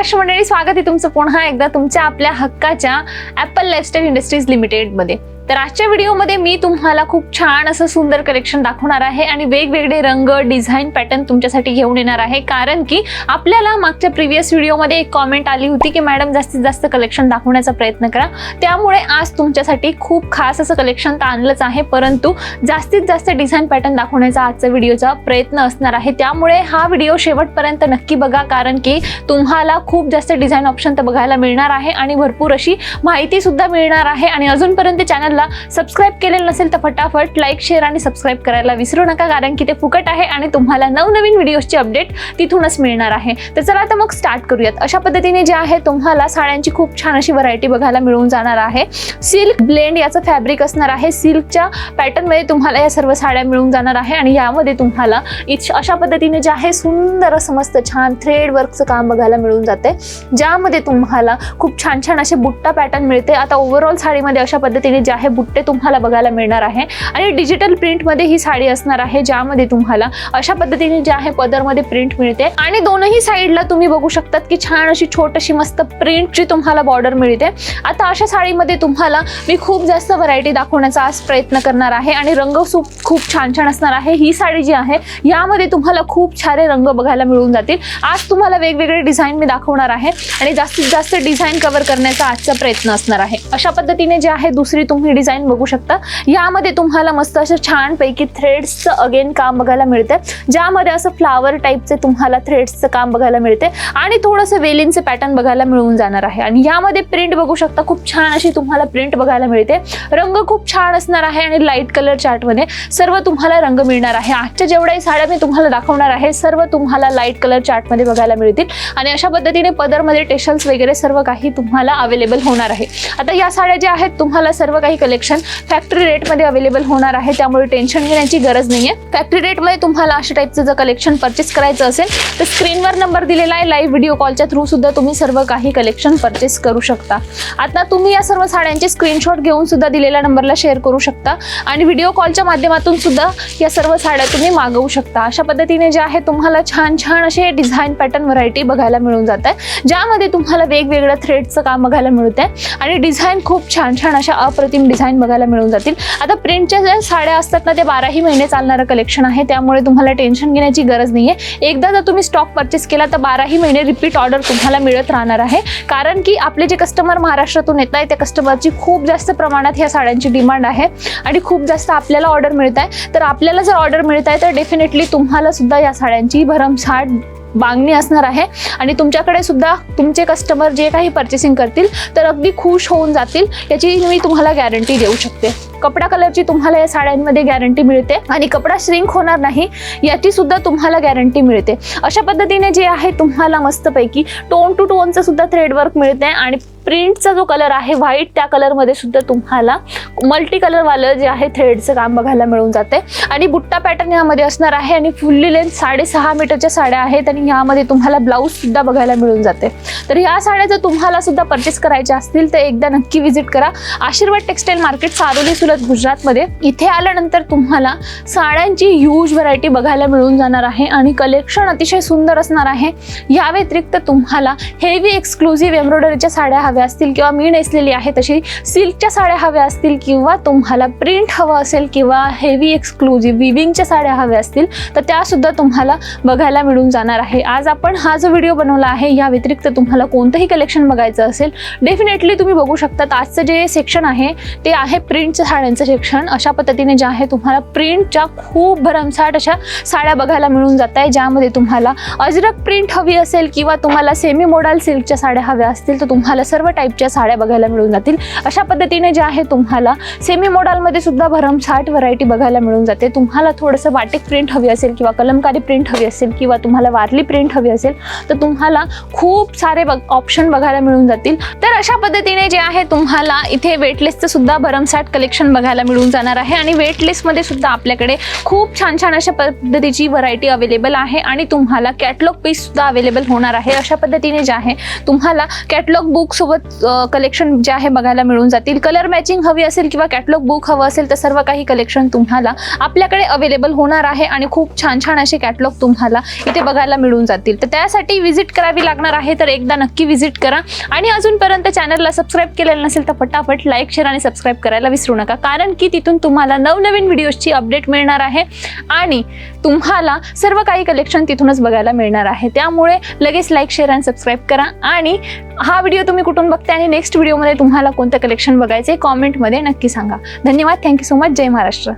महाराष्ट्र मंडळी स्वागत आहे तुमचं पुन्हा एकदा तुमच्या आपल्या हक्काच्या ॲपल लाईफस्टाईल इंडस्ट्रीज लिमिटेडमध्ये तर आजच्या व्हिडिओमध्ये मी तुम्हाला खूप छान असं सुंदर कलेक्शन दाखवणार आहे आणि वेगवेगळे रंग डिझाईन पॅटर्न तुमच्यासाठी घेऊन येणार आहे. कारण की आपल्याला मागच्या प्रिव्हियस व्हिडिओमध्ये एक कॉमेंट आली होती की मॅडम जास्तीत जास्त कलेक्शन दाखवण्याचा प्रयत्न करा. त्यामुळे आज तुमच्यासाठी खूप खास असं कलेक्शन तर आणलंच आहे परंतु जास्तीत जास्त डिझाईन पॅटर्न दाखवण्याचा आजचा व्हिडिओचा प्रयत्न असणार आहे. त्यामुळे हा व्हिडिओ शेवटपर्यंत नक्की बघा कारण की तुम्हाला खूप जास्त डिझाईन ऑप्शन तर बघायला मिळणार आहे आणि भरपूर अशी माहिती सुद्धा मिळणार आहे. आणि अजूनपर्यंत चॅनलला सबस्क्राईब केलेलं नसेल तर फटाफट लाईक शेअर आणि सबस्क्राईब करायला विसरू नका कारण की ते फुकट आहे आणि तुम्हाला नवनवीन व्हिडिओजची अपडेट तिथूनच मिळणार आहे. तर चला आता मग स्टार्ट करूयात. अशा पद्धतीने जे आहे तुम्हाला साड्यांची खूप छान अशी व्हरायटी बघायला मिळून जाणार आहे. सिल्क ब्लेंड याचं फॅब्रिक असणार आहे. सिल्कच्या पॅटर्नमध्ये तुम्हाला या सर्व साड्या मिळून जाणार आहे आणि यामध्ये तुम्हाला इच- अशा पद्धतीने जे आहे सुंदर असं मस्त छान थ्रेड वर्कचं काम बघायला मिळून जाते. ज्यामध्ये तुम्हाला खूप छान छान असे बुट्टा पॅटर्न मिळते. आता ओव्हरऑल साडीमध्ये अशा पद्धतीने जे आहे बुट्टे तुम्हाला बघायला मिळणार आहे. आणि डिजिटल प्रिंटमध्ये ही साडी असणार आहे ज्यामध्ये तुम्हाला अशा पद्धतीने जे आहे पदरमध्ये प्रिंट मिळते. आणि दोनही साईडला तुम्ही बघू शकतात की छान अशी छोटीशी मस्त प्रिंटची तुम्हाला बॉर्डर मिळते. आता अशा साडीमध्ये तुम्हाला मी खूप जास्त व्हरायटी दाखवण्याचा आज प्रयत्न करणार आहे आणि रंग खूप छान छान असणार आहे. ही साडी जी आहे यामध्ये तुम्हाला खूप सारे रंग बघायला मिळून जातील. आज तुम्हाला वेगवेगळे डिझाईन मी दाखवणार आहे आणि जास्तीत जास्त डिझाईन कव्हर करण्याचा आजचा प्रयत्न असणार आहे. अशा पद्धतीने जे आहे दुसरी तुम्ही डिझाईन बघू शकता. यामध्ये तुम्हाला मस्त अशा छानपैकी थ्रेड्सचं अगेन काम बघायला मिळते ज्यामध्ये असं फ्लावर टाईपचे तुम्हाला थ्रेड्सचं काम बघायला मिळते आणि थोडंसं वेलींचे पॅटर्न बघायला मिळून जाणार आहे. आणि यामध्ये प्रिंट बघू शकता खूप छान अशी तुम्हाला प्रिंट बघायला मिळते. रंग खूप छान असणार आहे आणि लाइट कलर चार्टमध्ये सर्व तुम्हाला रंग मिळणार आहे. आजच्या जेवढ्याही साड्या मी तुम्हाला दाखवणार आहे सर्व तुम्हाला लाइट कलर चार्टमध्ये बघायला मिळतील. आणि अशा पद्धतीने पदरमध्ये टेशल्स वगैरे सर्व काही तुम्हाला अवेलेबल होणार आहे. आता या साड्या ज्या आहेत तुम्हाला सर्व काही कलेक्शन फॅक्टरी रेटमध्ये अवेलेबल होणार आहे. त्यामुळे टेन्शन घेण्याची गरज नाही आहे फॅक्टरी रेटमध्ये तुम्हाला अशा टाईपचं जर कलेक्शन परचेस करायचं असेल तर स्क्रीनवर नंबर दिलेला आहे. लाईव्ह व्हिडिओ कॉलच्या थ्रू सुद्धा तुम्ही सर्व काही कलेक्शन परचेस करू शकता. आता तुम्ही या सर्व साड्यांचे स्क्रीनशॉट घेऊन सुद्धा दिलेल्या नंबरला शेअर करू शकता. आणि व्हिडिओ कॉलच्या माध्यमातून सुद्धा या सर्व साड्या तुम्ही मागवू शकता. अशा पद्धतीने जे आहे तुम्हाला छान छान असे डिझाईन पॅटर्न व्हरायटी बघायला मिळून जात आहे ज्यामध्ये तुम्हाला वेगवेगळ्या थ्रेडचं काम बघायला मिळत आहे आणि डिझाईन खूप छान छान अशा अप्रतिम डिझाईन बघायला मिळून जातील. आता प्रिंटच्या ज्या साड्या असतात ना ते बाराही महिने चालणारं कलेक्शन आहे. त्यामुळे तुम्हाला टेन्शन घेण्याची गरज नाही आहे एकदा जर तुम्ही स्टॉक परचेस केला तर बाराही महिने रिपीट ऑर्डर तुम्हाला मिळत राहणार आहे. कारण की आपले जे कस्टमर महाराष्ट्रातून येत आहे त्या कस्टमरची खूप जास्त प्रमाणात ह्या साड्यांची डिमांड आहे. आणि खूप जास्त आपल्याला ऑर्डर मिळत आहे तर आपल्याला जर ऑर्डर मिळत आहे तर डेफिनेटली तुम्हाला सुद्धा या साड्यांची भरमसाठ मागणी असणार आहे. आणि तुमच्याकडे सुद्धा तुमचे कस्टमर जे काही पर्चेसिंग करतील तर अगदी खुश होऊन जातील. याची मी तुम्हाला गॅरंटी देऊ शकते. कपडा कलरची तुम्हाला या साड्यांमध्ये गॅरंटी मिळते. आणि कपडा श्रिंक होणार नाही याची सुद्धा तुम्हाला गॅरंटी मिळते. अशा पद्धतीने जे आहे तुम्हाला मस्तपैकी टोन टू टोनचं सुद्धा थ्रेडवर्क मिळते. आणि प्रिंटचा जो कलर आहे व्हाईट त्या कलरमध्ये सुद्धा तुम्हाला मल्टी कलरवालं जे आहे थ्रेडचं काम बघायला मिळून जाते. आणि बुट्टा पॅटर्न यामध्ये असणार आहे आणि फुल्ली लेंथ साडेसहा मीटरच्या साड्या आहेत आणि यामध्ये तुम्हाला ब्लाऊज सुद्धा बघायला मिळून जाते. तर ह्या साड्या जर तुम्हाला सुद्धा परचेस करायच्या असतील तर एकदा नक्की व्हिजिट करा. आशीर्वाद टेक्सटाईल मार्केट सारोली सुलत गुजरातमध्ये. इथे आल्यानंतर तुम्हाला साड्यांची ह्यूज व्हरायटी बघायला मिळून जाणार आहे आणि कलेक्शन अतिशय सुंदर असणार आहे. या व्यतिरिक्त तुम्हाला हेवी एक्सक्लुझिव्ह एम्ब्रॉयडरीच्या साड्या हव्या असतील किंवा मी नेसलेली आहे तशी सिल्कच्या साड्या हव्या असतील किंवा तुम्हाला प्रिंट हवं असेल किंवा हेवी एक्सक्लुझिव्ह विविंगच्या साड्या हव्या असतील तर त्यासुद्धा तुम्हाला बघायला मिळून जाणार आहे. आज आपण हा जो व्हिडिओ बनवला आहे या व्यतिरिक्त तुम्हाला कोणतंही कलेक्शन बघायचं असेल डेफिनेटली तुम्ही बघू शकता आजचं जे सेक्शन आहे ते आहे प्रिंटच्या साड्यांचं सेक्शन अशा पद्धतीने जे आहे तुम्हाला प्रिंटच्या खूप भरमसाट अशा साड्या बघायला मिळून जात आहे ज्यामध्ये तुम्हाला अजरक प्रिंट हवी असेल किंवा तुम्हाला सेमी मोडाल सिल्कच्या साड्या हव्या असतील तर तुम्हाला सर्व टाईपच्या साड्या बघायला मिळून जातील. अशा पद्धतीने जे आहे तुम्हाला सेमी मोडालमध्ये सुद्धा भरमसाठ व्हरायटी बघायला मिळून जाते. तुम्हाला थोडंसं वाटेक प्रिंट हवी असेल किंवा कलमकारी प्रिंट हवी असेल किंवा तुम्हाला वारली प्रिंट हवी असेल तर तुम्हाला खूप सारे बघ ऑप्शन बघायला मिळून जातील. तर अशा पद्धतीने जे आहे तुम्हाला इथे वेटलेसचं सुद्धा भरमसाठ कलेक्शन बघायला मिळून जाणार आहे. आणि वेटलेसमध्ये सुद्धा आपल्याकडे खूप छान छान अशा पद्धतीची व्हरायटी अवेलेबल आहे आणि तुम्हाला कॅटलॉग पीस सुद्धा अवेलेबल होणार आहे. अशा पद्धतीने जे आहे तुम्हाला कॅटलॉग बुक सोबत कलेक्शन जे आहे बघायला मिळून जातील. कलर मॅचिंग हवी असेल किंवा कॅटलॉग बुक हवं असेल तर सर्व काही कलेक्शन तुम्हाला आपल्याकडे अवेलेबल होणार आहे आणि खूप छान छान असे कॅटलॉग तुम्हाला इथे बघायला मिळून जातील. तर त्यासाठी व्हिजिट करावी लागणार आहे तर एकदा नक्की व्हिजिट करा. आणि अजूनपर्यंत चॅनलला सबस्क्राईब केलेलं नसेल तर पटापट लाईक शेअर आणि सबस्क्राईब करायला विसरू नका. कारण की तिथून तुम्हाला नवनवीन व्हिडिओजची अपडेट मिळणार आहे आणि तुम्हाला सर्व काही कलेक्शन तिथूनच बघायला मिळणार आहे. त्यामुळे लगेच लाईक शेअर आणि सबस्क्राईब करा. आणि हा व्हिडिओ तुम्ही कुठून बघता आणि नेक्स्ट व्हिडिओमध्ये तुम्हाला कोणतं कलेक्शन बघायचं आहे कॉमेंटमध्ये नक्की सांगा. धन्यवाद. थँक्यू सो मच जय महाराष्ट्र.